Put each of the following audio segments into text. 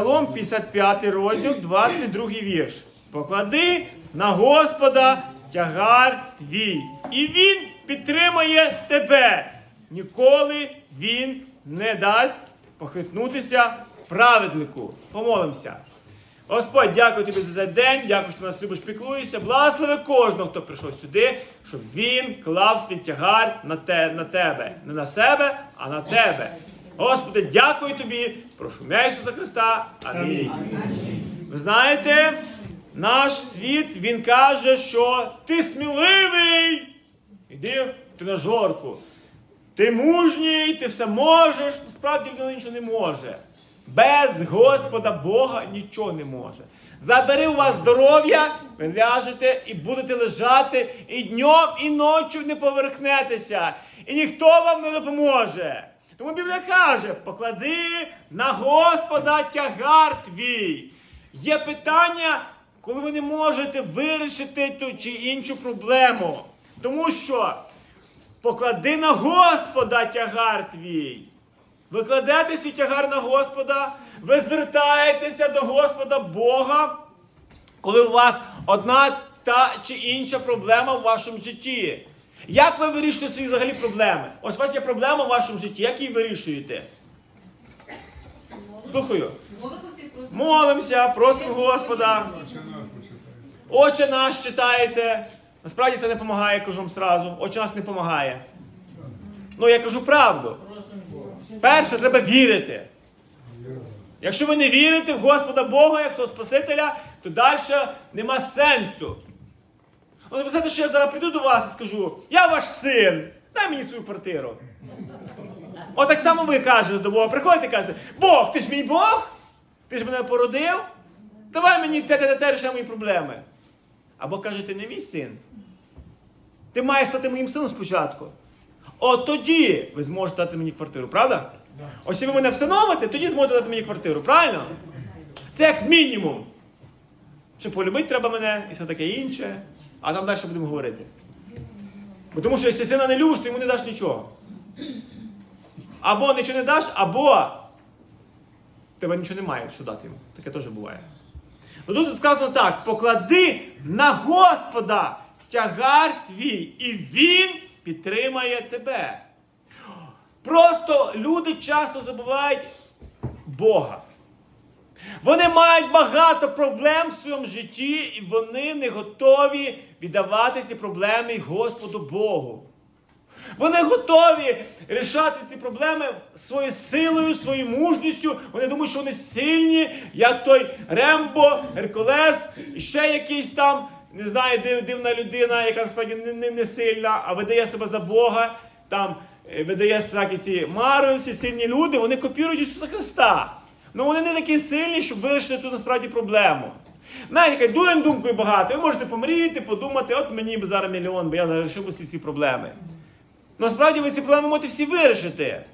Псалом 55 розділ, 22 вірш. Поклади на Господа тягар твій, і він підтримає тебе. Ніколи він не дасть похитнутися праведнику. Помолимося. Господь, дякую тобі за цей день, дякую, що нас любиш, піклуєшся. Благослови кожного, хто прийшов сюди, щоб він клав свій тягар на, те, на тебе. Не на себе, а на тебе. Господи, дякую тобі. Прошу ім'я Ісуса Христа. Амінь. Ви знаєте, наш світ він каже, що ти сміливий. Іди в тренажерку. Ти мужній, ти все можеш. Насправді людина нічого не може. Без Господа Бога нічого не може. Забери у вас здоров'я, ви ляжете і будете лежати, і днем, і ночі не поверхнетеся. І ніхто вам не допоможе. Тому Біблія каже: поклади на Господа тягар твій. Є питання, коли ви не можете вирішити ту чи іншу проблему. Тому що поклади на Господа тягар твій. Ви кладете свій тягар на Господа, ви звертаєтеся до Господа Бога, коли у вас одна та чи інша проблема в вашому житті. Як ви вирішуєте свої взагалі проблеми? Ось у вас є проблема в вашому житті, як її вирішуєте? Слухаю. Молимося, просимо Господа. Отче наш читаєте. Насправді це не допомагає, кажу вам сразу. Отче наш не допомагає. Ну, я кажу правду. Перше, треба вірити. Якщо ви не вірите в Господа Бога, як свого Спасителя, то далі нема сенсу. Ну, не що я зараз прийду до вас і скажу, я ваш син, дай мені свою квартиру. От так само ви кажете до Бога, приходите і кажете, Бог, ти ж мій Бог? Ти ж мене породив? Давай мені те те те рішай мої проблеми. Або кажете, не мій син. Ти маєш стати моїм сином спочатку. От тоді ви зможете дати мені квартиру, правда? Ось ви мене всиновите, тоді зможете дати мені квартиру, правильно? Це як мінімум. Щоб полюбити треба мене і все таке інше, а там далі будемо говорити. Бо тому що якщо сина не любиш, то йому не даш нічого. Або нічого не даш, або тебе нічого немає, що дати йому. Таке теж буває. Ну тут сказано так: поклади на Господа тягар твій, і Він підтримає тебе. Просто люди часто забувають Бога. Вони мають багато проблем в своєму житті, і вони не готові віддавати ці проблеми Господу Богу. Вони готові рішати ці проблеми своєю силою, своєю мужністю. Вони думають, що вони сильні, як той Рембо, Геркулес, і ще якийсь там, не знаю, див- дивна людина, яка насправді не, не, не сильна, а видає себе за Бога. Там е, видає всякі ці мари, всі сильні люди, вони копірують Ісуса Христа. Ну вони не такі сильні, щоб вирішити цю насправді проблему. Знаєте, яка дурень думкою багато. Ви можете помріти, подумати, от мені б зараз мільйон, бо я зараз вирішив усі ці проблеми. Насправді ви ці проблеми можете всі вирішити.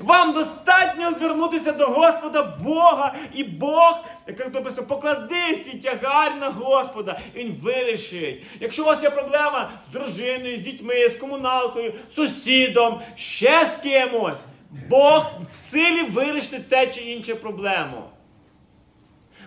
Вам достатньо звернутися до Господа Бога, і Бог, як написано, поклади свій тягар на Господа, і Він вирішить. Якщо у вас є проблема з дружиною, з дітьми, з комуналкою, з сусідом, ще з кимось, Бог в силі вирішити те чи іншу проблему.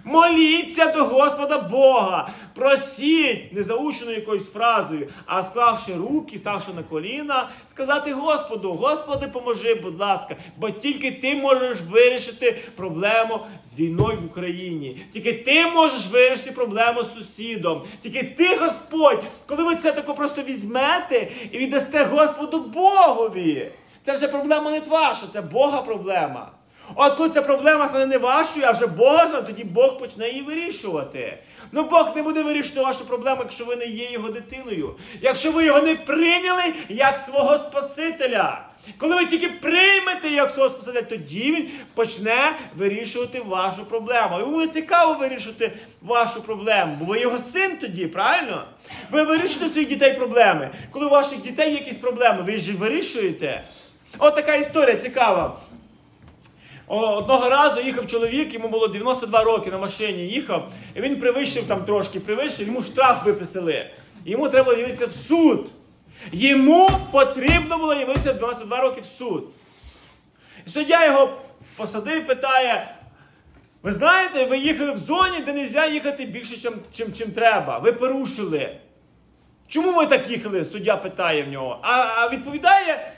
Моліться до Господа Бога. Просіть, не заученою якоюсь фразою, а склавши руки, ставши на коліна, сказати Господу, Господи, поможи, будь ласка, бо тільки ти можеш вирішити проблему з війною в Україні. Тільки ти можеш вирішити проблему з сусідом. Тільки ти, Господь, коли ви це тако просто візьмете і віддасте Господу Богові. Це вже проблема не ваша, це Бога проблема. От коли ця проблема стане не вашою, а вже Божа, тоді Бог почне її вирішувати. Ну Бог не буде вирішувати вашу проблему, якщо ви не є його дитиною. Якщо ви його не прийняли як свого Спасителя. Коли ви тільки приймете як свого Спасителя, тоді він почне вирішувати вашу проблему. Йому не цікаво вирішити вашу проблему, бо ви його син тоді, правильно? Ви вирішуєте своїх дітей проблеми. Коли у ваших дітей є якісь проблеми, ви ж вирішуєте. От така історія цікава. Одного разу їхав чоловік, йому було 92 роки на машині їхав, і він привищив там трошки, привищив, йому штраф виписали. Йому треба було явитися в суд. Йому потрібно було явитися в 92 роки в суд. І суддя його посадив, питає: Ви знаєте, ви їхали в зоні, де не можна їхати більше, чим, чим, чим треба. Ви порушили. Чому ви так їхали? Суддя питає в нього. А, а відповідає,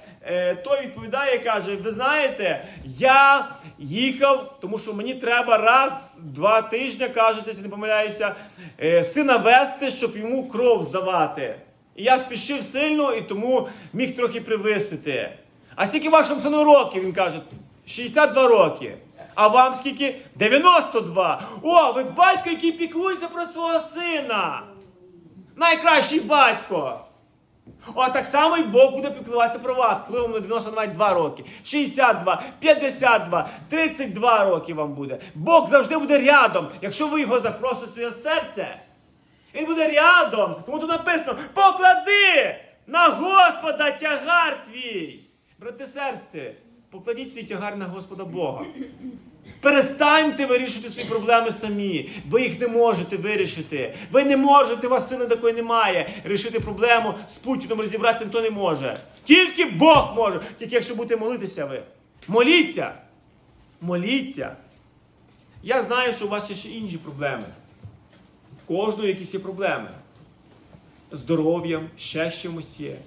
той відповідає, каже: ви знаєте, я їхав, тому що мені треба раз, два тижні, кажуть, якщо не помиляюся, е, сина вести, щоб йому кров здавати. І я спішив сильно і тому міг трохи привисити. А скільки вашому сину років? Він каже, 62 роки. А вам скільки? 92. О, ви батько, який піклується про свого сина. Найкращий батько. О, так само і Бог буде піклуватися про вас, коли вам 92 роки, 62, 52, 32 роки вам буде. Бог завжди буде рядом, якщо ви його запросите в своє серце. Він буде рядом. Тому тут написано: поклади на Господа тягар твій. Брати сестри, покладіть свій тягар на Господа Бога. Перестаньте вирішити свої проблеми самі. Ви їх не можете вирішити. Ви не можете, у вас сина такої немає. Рішити проблему з Путіном розібратися ніхто не може. Тільки Бог може. Тільки якщо будете молитися ви. Моліться. Моліться. Я знаю, що у вас є ще інші проблеми. У Кожного якісь є проблеми. Здоров'ям, ще чимось є.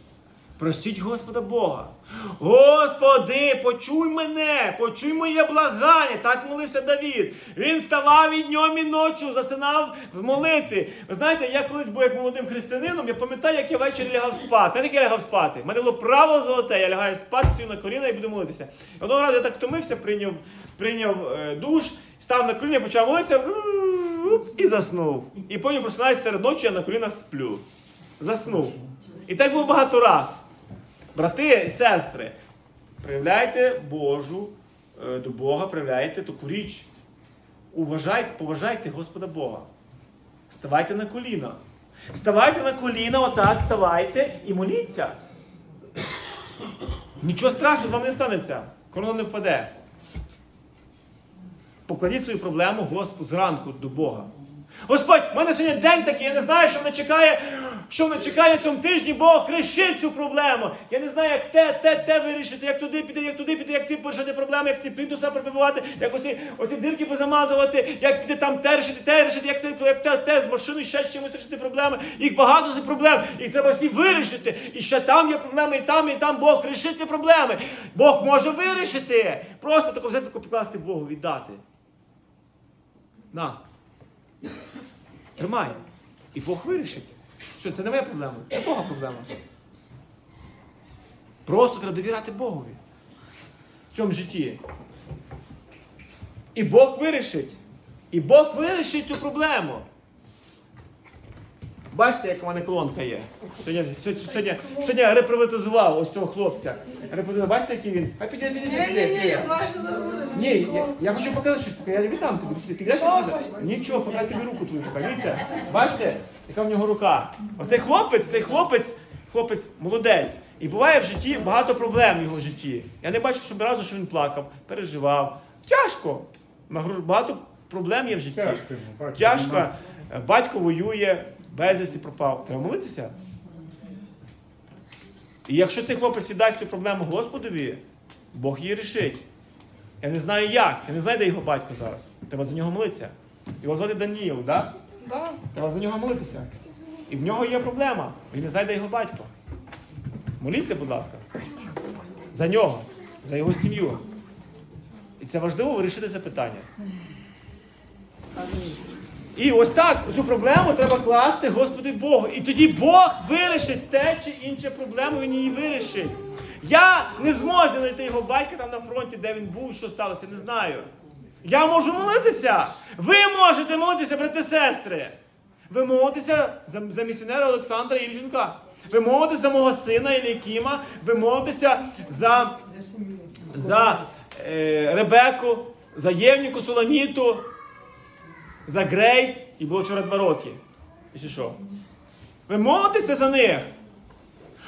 Простіть Господа Бога. Господи, почуй мене, почуй моє благання. Так молився Давід. Він ставав і днем, і ночі, засинав в молитві. Ви знаєте, я колись був як молодим християнином, я пам'ятаю, як я ввечері лягав спати. Не я лягав спати. У мене було правило золоте, я лягаю спати, стою на коліна і буду молитися. Одного разу я так втомився, прийняв, прийняв е, душ, став на коліна, почав молитися і заснув. І потім просинаюся серед ночі, я на колінах сплю. Заснув. І так було багато раз. Брати і сестри, проявляйте Божу е, до Бога, проявляйте таку річ. Уважайте, поважайте Господа Бога. Ставайте на коліна. Ставайте на коліна, отак, ставайте і моліться. Нічого страшного з вами не станеться. Корона не впаде. Покладіть свою проблему Господу зранку до Бога. Господь, в мене сьогодні день такий, я не знаю, що мене чекає, що мене чекає цьому тижні, Бог рішить цю проблему. Я не знаю, як те, те, те вирішити, як туди піти, як туди піти, як ти порішити проблеми, як ці плінтуса прибивати, як оці, оці дирки позамазувати, як піти там те рішити, те рішити, як, це, як те, те з машиною ще з чимось рішити проблеми. Їх багато цих проблем, їх треба всі вирішити. І ще там є проблеми, і там, і там Бог рішить ці проблеми. Бог може вирішити. Просто тако взяти, тако покласти Богу, віддати. На. Тримай. І Бог вирішить. Що, це не моя проблема, це Бога проблема. Просто треба довіряти Богові в цьому житті. І Бог вирішить. І Бог вирішить цю проблему. Бачите, яка в мене колонка є. Сьогодні, сьогодні, сьогодні, сьогодні я реприватизував ось цього хлопця. Реприватизував. Бачите, який він? А підійди, підійди, Ні, ні, ні, підійди. я знаю, що забуду. Ні, я, я хочу показати щось, поки я віддам тобі. Підеш? Нічого, поки я тобі руку твою покажу. Бачите, яка в нього рука. Оцей хлопець, цей хлопець, хлопець молодець. І буває в житті багато проблем в його житті. Я не бачу, щоб разу, що він плакав, переживав. Тяжко. Багато проблем є в житті. Тяжко Тяжко. Батько воює, безвісті пропав. Треба молитися. І якщо цей хлопець віддасть цю проблему Господові, Бог її рішить. Я не знаю як, я не знаю, де його батько зараз. Треба за нього молитися. Його звати Даніїл, так? Да? Треба за нього молитися. І в нього є проблема. Він не знає, де його батько. Моліться, будь ласка. За нього, за його сім'ю. І це важливо вирішити це питання. І ось так, цю проблему треба класти Господи Богу. І тоді Бог вирішить те чи інше проблему, він її вирішить. Я не зможу знайти його батька там на фронті, де він був, що сталося, не знаю. Я можу молитися. Ви можете молитися, брати сестри. Ви молитеся за, за місіонера Олександра Ільченка. Ви молитеся за мого сина Ілікіма. Ви молитеся за, за е, Ребеку, за Євніку Соломіту, за Грейс. І було вчора два роки. І що? Ви молитеся за них.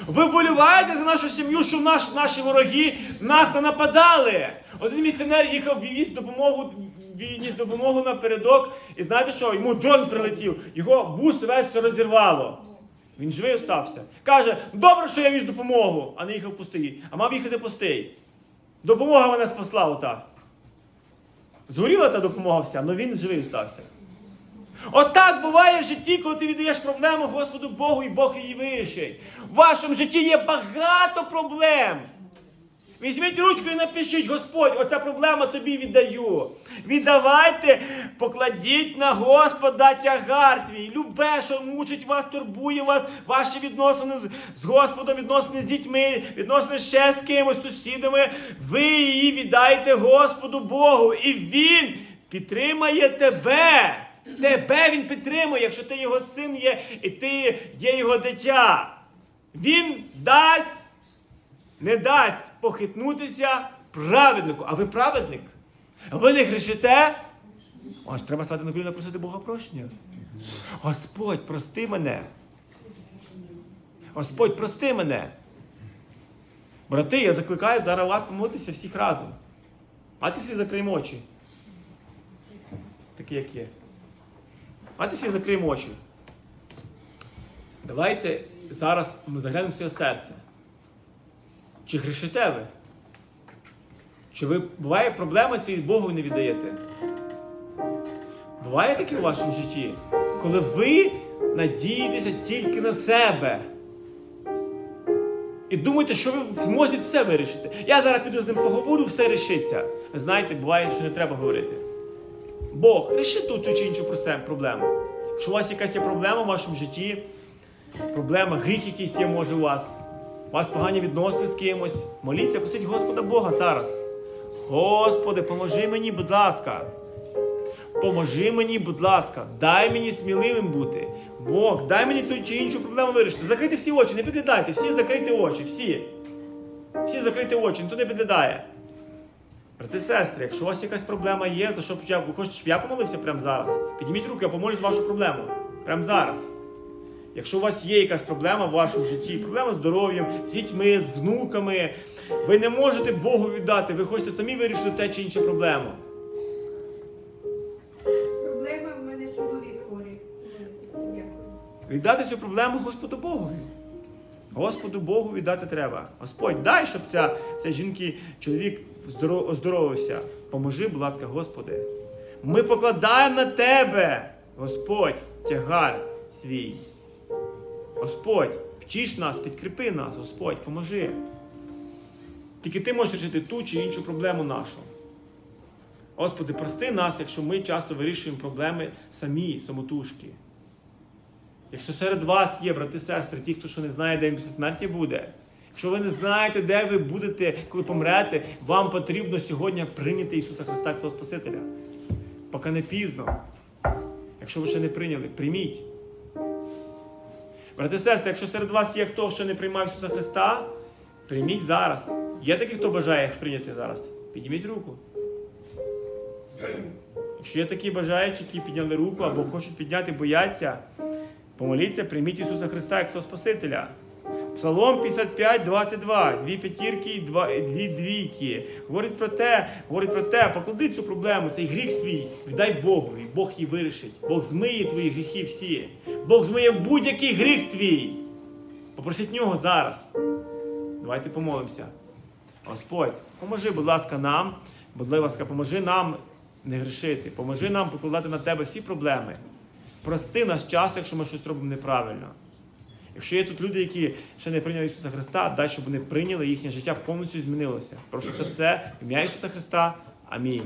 Ви вболіваєте за нашу сім'ю, щоб наш, наші вороги нас не нападали. Один місіонер їхав віз допомогу, віз допомогу напередок, і знаєте що? Йому дрон прилетів, його бус весь розірвало. Він живий остався. Каже, добре, що я віз допомогу, а не їхав пустий. А мав їхати пустий. Допомога мене спасла отак. Згоріла та допомога вся, але він живий стався. Отак буває в житті, коли ти віддаєш проблему Господу Богу і Бог її вирішить. В вашому житті є багато проблем. Візьміть ручку і напишіть, Господь, оця проблема тобі віддаю. Віддавайте, покладіть на Господа тягар твій. Любе, що мучить вас, турбує вас, ваші відносини з- Господом, відносини з дітьми, відносини ще з кимось, сусідами. Ви її віддайте Господу Богу, і Він підтримає тебе. Тебе він підтримує, якщо ти його син є і ти є його дитя. Він дасть не дасть похитнутися праведнику. А ви праведник? Ви не грішите? Ось треба стати на коліна просити Бога прощення. Господь, прости мене. Господь, прости мене. Брати, я закликаю зараз вас помолитися всіх разом. Мати всі закриємо очі. Такі, як є. Мати всі закриємо очі. Давайте зараз ми заглянемо своє серце. Чи грішите ви? Чи ви буває проблема свій Богу не віддаєте? Буває таке у вашому житті, коли ви надієтеся тільки на себе. І думаєте, що ви в змозі все вирішити. Я зараз піду з ним поговорю, все рішиться. Знаєте, буває, що не треба говорити. Бог, ріши ту чи іншу проблему. Якщо у вас якась є проблема в вашому житті, проблема, гріх якийсь є, може у вас. У вас погані відносини з кимось. Моліться, просіть Господа Бога зараз. Господи, поможи мені, будь ласка. Поможи мені, будь ласка, дай мені сміливим бути. Бог, дай мені ту чи іншу проблему вирішити. Закрийте всі очі, не підглядайте, всі закрийте очі, всі. Всі закрийте очі, ніхто не підглядає. Брати сестри, якщо у вас якась проблема є, за що б я, ви хочете, щоб я помолився прямо зараз? Підніміть руки, я помолюсь вашу проблему. Прямо зараз. Якщо у вас є якась проблема в вашому житті, проблема з здоров'ям, з дітьми, з внуками, ви не можете Богу віддати, ви хочете самі вирішити те чи інше проблему. Проблема в мене чоловік хворий. Віддати цю проблему Господу Богу. Господу Богу віддати треба. Господь, дай, щоб ця, ця жінки, чоловік оздоровився. Поможи, будь ласка, Господи. Ми покладаємо на Тебе, Господь, тягар свій. Господь, вчиш нас, підкріпи нас, Господь, поможи. Тільки ти можеш вирішити ту чи іншу проблему нашу. Господи, прости нас, якщо ми часто вирішуємо проблеми самі, самотужки. Якщо серед вас є, брати і сестри, ті, хто що не знає, де він після смерті буде. Якщо ви не знаєте, де ви будете, коли помрете, вам потрібно сьогодні прийняти Ісуса Христа як свого Спасителя. Поки не пізно. Якщо ви ще не прийняли, прийміть. Брати сестри, якщо серед вас є хто, що не приймав Ісуса Христа, прийміть зараз. Є такі, хто бажає прийняти зараз. Підніміть руку. Якщо є такі бажаючі, які підняли руку або хочуть підняти, бояться, помоліться, прийміть Ісуса Христа як свого Спасителя. Псалом 55, 22, дві п'ятірки і дві двійки. Говорить про те, говорить про те, поклади цю проблему, цей гріх свій, віддай Богу, і Бог її вирішить. Бог змиє твої гріхи всі. Бог змиє будь-який гріх твій. Попросіть нього зараз. Давайте помолимося. Господь, поможи, будь ласка, нам, будь ласка, поможи нам не грішити, поможи нам покладати на тебе всі проблеми. Прости нас часто, якщо ми щось робимо неправильно. Якщо є тут люди, які ще не прийняли Ісуса Христа, дай, щоб вони прийняли їхнє життя повністю змінилося. Прошу це все ім'я Ісуса Христа. Амінь.